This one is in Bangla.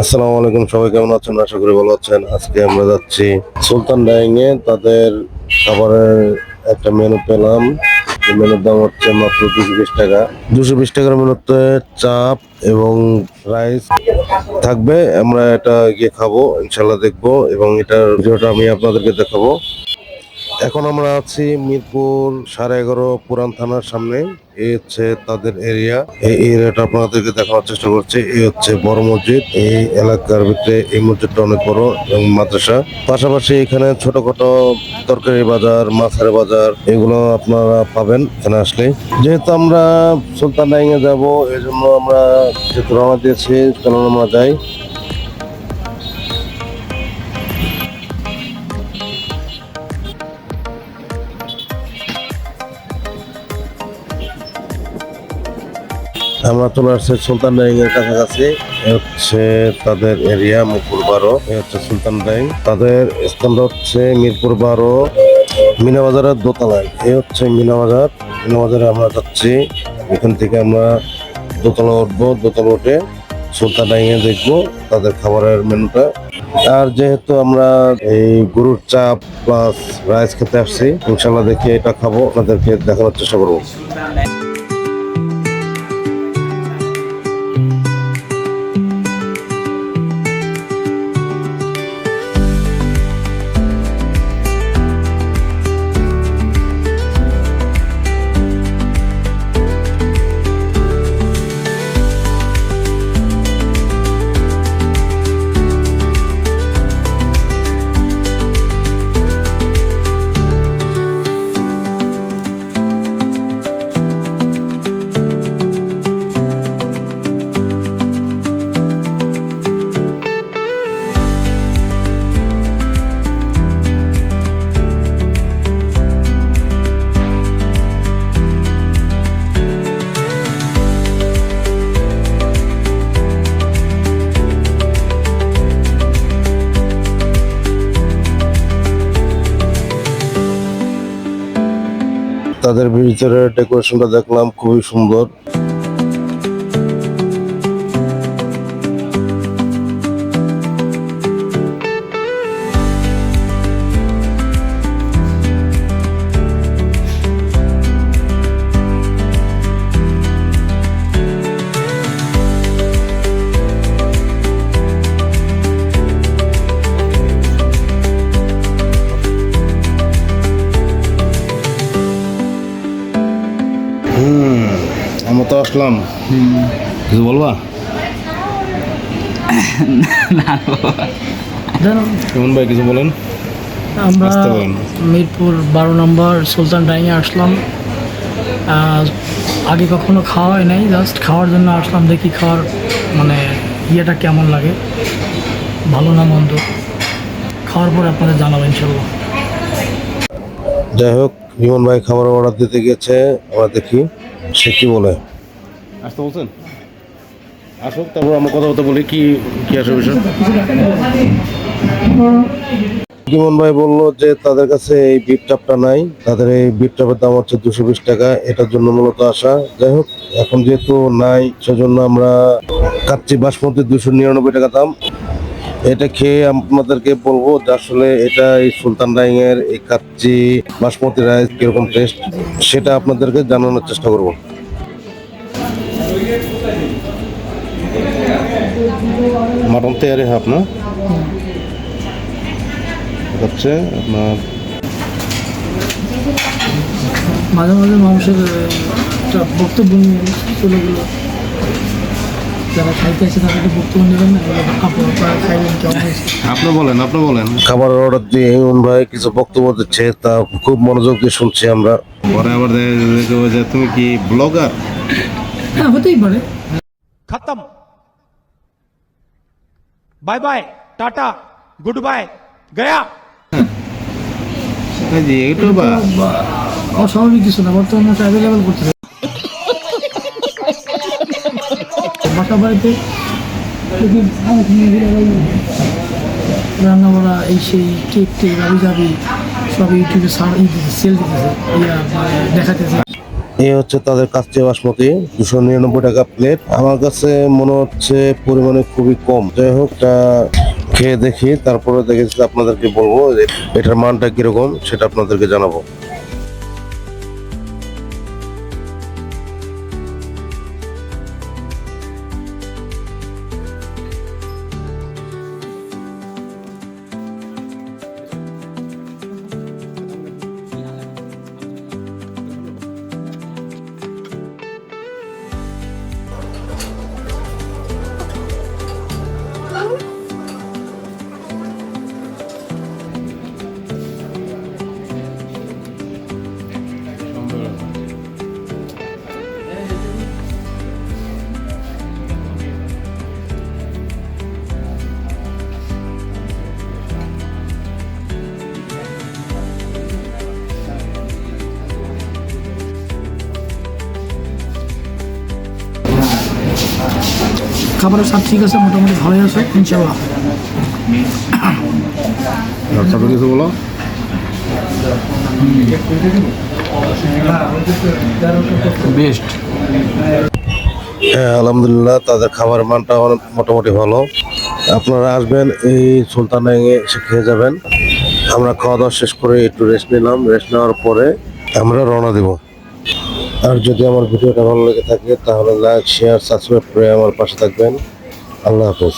আসসালামু আলাইকুম, সবাই কেমন আছেন? আশা করি ভালো আছেন। আজকে আমরা যাচ্ছি সুলতান ডাইং তাদের খাবারের একটা মেনু পেলাম। মেনুর দাম হচ্ছে মাত্র দুশো বিশ টাকা। দুশো বিশ টাকার মেনুতে চাপ এবং রাইস থাকবে। আমরা এটা গিয়ে খাব ইনশাল্লাহ দেখব এবং এটার ভিডিওটা আমি আপনাদেরকে দেখাবো। এখন আমরা আছি মিরপুর সাড়ে এগারো পুরান থানার সামনে। এই হচ্ছে তাদের এরিয়া এই এরিয়াটা আপনাদেরকে দেখানোর চেষ্টা করছি। এই হচ্ছে বড় মসজিদ। এই এলাকার ভিতরে এই মসজিদটা অনেক বড় এবং মাদ্রাসা। পাশাপাশি এখানে ছোটখাটো তরকারি বাজার, মাছের বাজার, এগুলো আপনারা পাবেন এখানে আসলে যেহেতু আমরা সুলতান ডাইঙে যাব এই জন্য আমরা যেহেতু রওনা দিয়েছি, চলুন আমরা যাই। আমরা চলে আসছি সুলতান ডাইং এর কাছাকাছি হচ্ছে তাদের এরিয়া মিরপুর বারো। হচ্ছে সুলতান ডাইং তাদের স্থানটা হচ্ছে মিরপুর বারো, মিনা বাজারের দোতলায়। এ হচ্ছে মিনা বাজার। মিনা বাজারে আমরা যাচ্ছি। এখান থেকে আমরা দোতলা উঠবো। দোতলা উঠে সুলতান ডাইং এ দেখব তাদের খাবারের মেনুটা। আর যেহেতু আমরা এই গরুর চাপ প্লাস রাইস খেতে আসছি ইনশাল্লাহ দেখে এটা খাব। আপনাদেরকে দেখানোর চেষ্টা করব। তাদের ভিতরে ডেকোরেশনটা দেখলাম খুবই সুন্দর। আমরা তো আসলাম। কিছু বলবা? কেমন ভাই কিছু বলেন? আমরা মিরপুর বারো নম্বর সুলতান ডাইংয়ে আসলাম। আগে কখনো খাওয়া হয় নাই জাস্ট খাওয়ার জন্য আসলাম দেখি খাওয়ার মানে ইয়েটা কেমন লাগে। ভালো না মন্দ। খাওয়ার পর আপনাদের জানাব ইনশাল্লাহ। যাই হোক বিমন ভাই খাবার অর্ডার দিতে গেছে আমরা দেখি। সে কি বলে? আসতে বলছেন? আসুক তারপর আমরা কথা বলি কি কি আসে বিষয়? বিমন ভাই বলল যে তাদের কাছে এই বিট চাপটা নাই। তাদের এই বিট চাপের দাম হচ্ছে দুশো বিশ টাকা। এটার জন্য মূলত আসা যাই হোক এখন যেহেতু নাই সেজন্য আমরা কাচ্চি বাসমতি দুশো নিরানব্বই টাকা দাম। এটা খেয়ে আপনাদেরকে বলব যে আসলে এটা এই সুলতান ডাইং এর এই কাচ্চি বাসমতি রাইস কীরকম টেস্ট সেটা আপনাদেরকে জানানোর চেষ্টা করব। মাটন তৈরি হয় আপনার? হচ্ছে আপনার মাঝে মাঝে মানুষের বক্তব্য নিয়ে চলে গেলো। আপনি বলেন আপনি বলেন। খাবারের অর্ডার দিয়ে ভাই কিছু বক্তব্য দিচ্ছে তা খুব মনোযোগ দিয়ে শুনছি আমরা। পরে আবার তুমি কি ব্লগার হতেই পারে। খতম। Bye bye tata good bye Gaya অস্বাভাবিক কিছু না বর্তমানে অ্যাভেলেবেল বাসা বাড়িতে রান্না বাড়া এই সেই কেক টেক যাবি সব ইউটিউবে সেল দিতেছে ইয়া মানে দেখাতেছে এই হচ্ছে তাদের কাচ্চি বাসমতি, দুশো নিরানব্বই টাকা প্লেট আমার কাছে মনে হচ্ছে পরিমাণে খুবই কম। যাই হোক খেয়ে দেখি, তারপরে দেখেছি আপনাদেরকে বলব এটার মানটা কীরকম, সেটা আপনাদেরকে জানাব। খাবারের স্বাদ ঠিক আছে মোটামুটি ভালোই আছে ইনশাল্লাহ তারপরে কিছু বলো? বেস্ট হ্যাঁ আলহামদুলিল্লাহ তাদের খাবার মানটা মোটামুটি ভালো। আপনারা আসবেন এই সুলতান এসে খেয়ে যাবেন। আমরা খাওয়া দাওয়া শেষ করে একটু রেস্ট নিলাম। রেস্ট নেওয়ার পরে আমরা রওনা দেব। আর যদি আমার ভিডিওটা ভালো লেগে থাকে, তাহলে লাইক শেয়ার সাবস্ক্রাইব করে আমার পাশে থাকবেন। আল্লাহ হাফেজ।